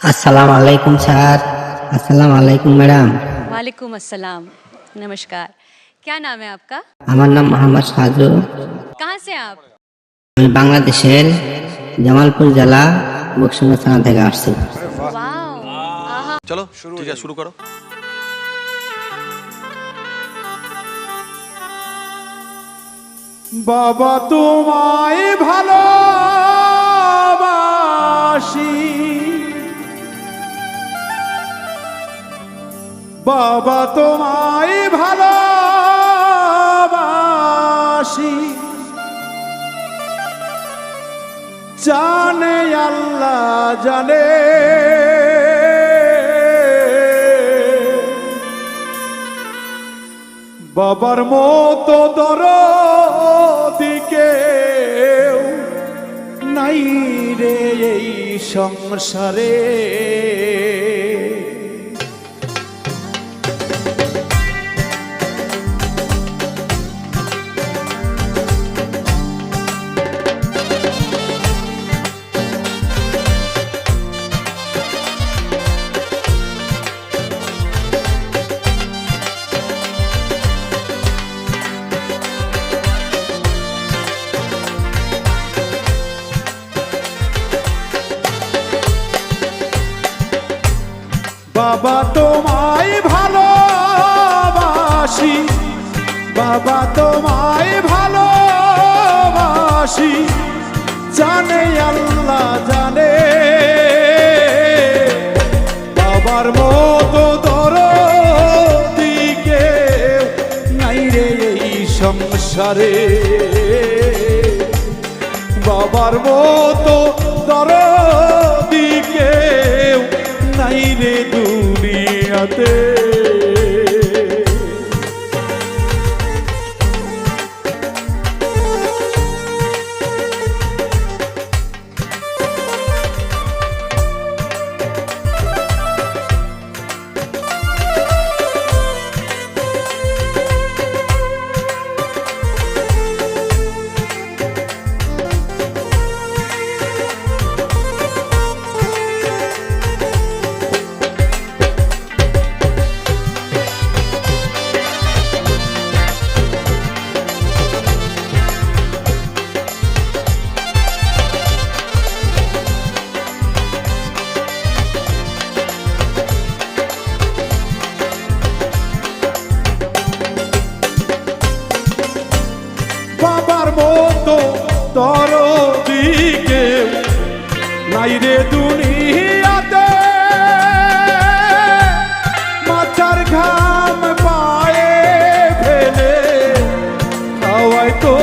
अस्सलाम वालेकुम सर अस्सलाम वालेकुम मैडम वालेकुम अस्सलाम नमस्कार क्या नाम है आपका আমার নাম মোহাম্মদ সাজু कहाँ से हैं आप আমি বাংলাদেশের জামালপুর জেলা বক্সিমা থানা থেকে আসছি वाओ आहा চলো ঠিক আছে শুরু করো বাবা তোমায় ভালোবাসি বাবা তোমায় ভালোবাসি। জানে আল্লাহ জানে। বাবার মতো দর দিকে নাই রে এই সংসারে। বাবা তোমায় ভালোবাসি। বাবা তোমায় ভালোবাসি। জানে আল্লাহ জানে। বাবার মতো দর দিকে নাই রে এই সংসারে। বাবার মতো দুনিয়াতে রে দুনিয়াতে মাথার ঘাম পায়ে ফেলে খাওয়াই তো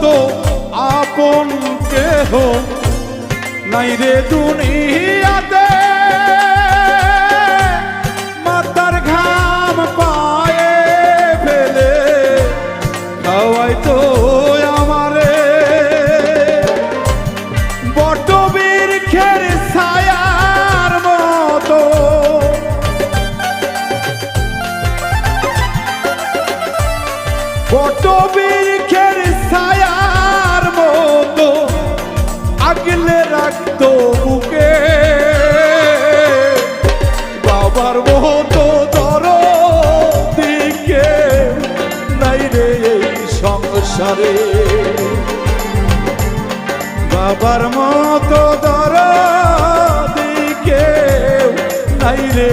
মতো আপন কেহ নাই রে দুনিয়াতে। মাতার ঘাম পায়ে ফেলে খাওয়াই তো আমারে। বটবীর খের ছায়ার মতো। বটবৃক্ষের সংসারে বাবার মতো দর দিকে নাই রে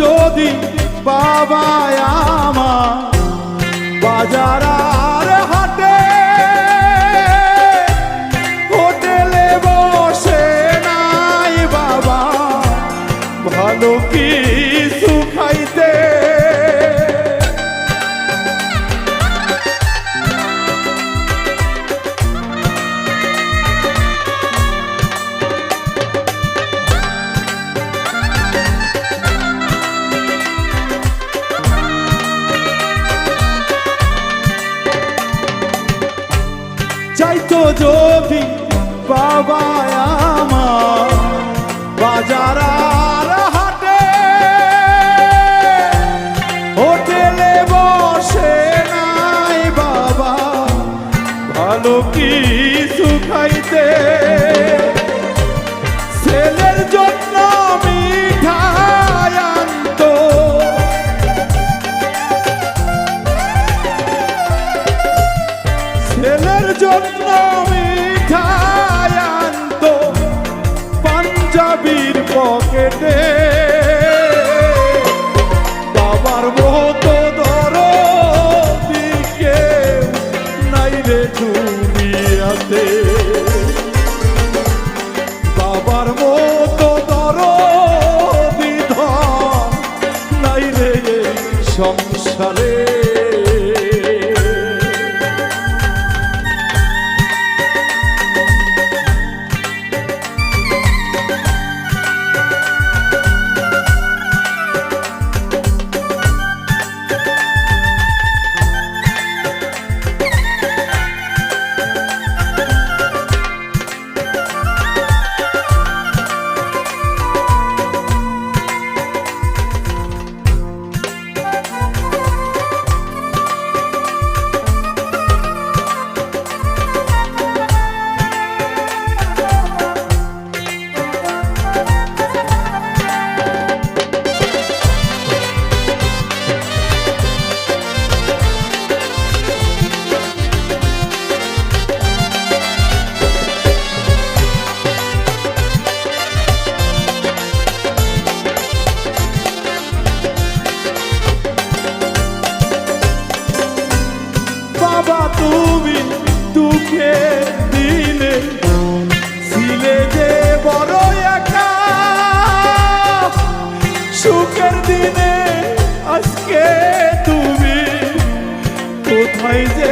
যদি বাবা আমা বাজারা जो भी बाबा आमा बाजारा হাতে বাবার মতো বড় বিধান নাই রে সংসারে। তুমি যে বড় একা। আজকে তুমি কোথায় যে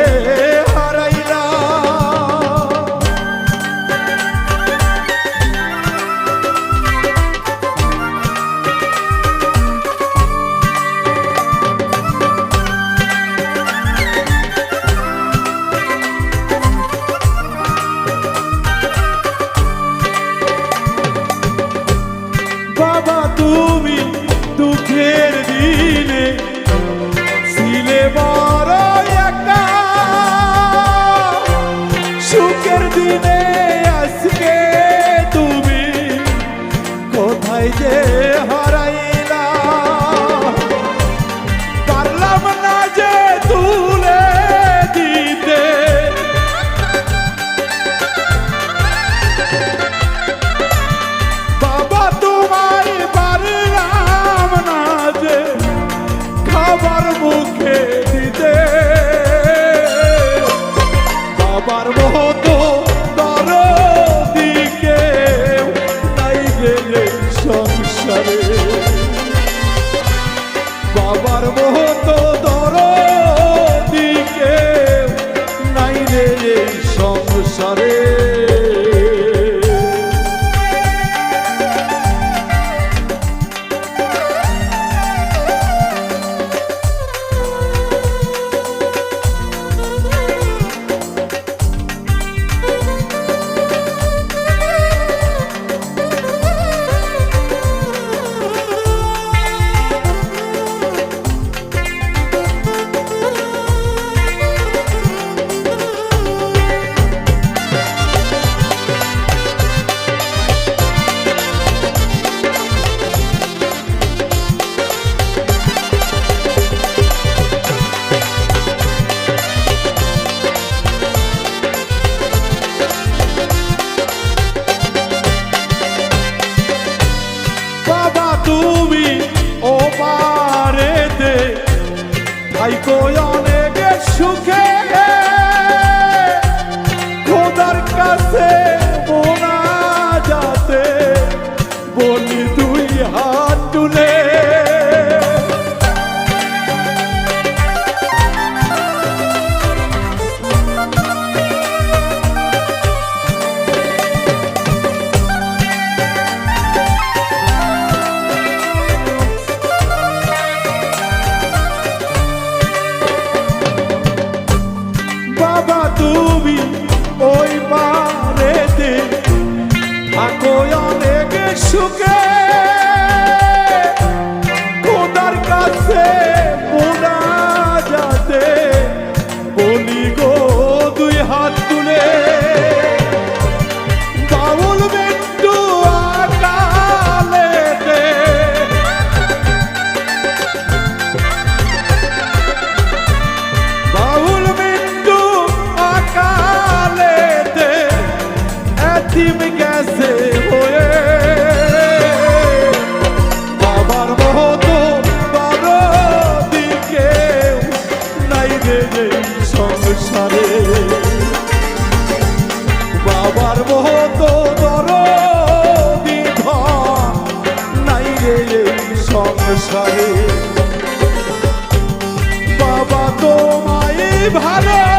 go on বলি গো, দুই হাত তুলে। বাউল বিট্টু আকালেতে। বাউল মৃত্যু আকালেতে, এতিম গেছে হয়ে। বাবার মতো সংসারে বাবার বিধন নাই সংসারে। বাবা তোমায় ভালোবাসি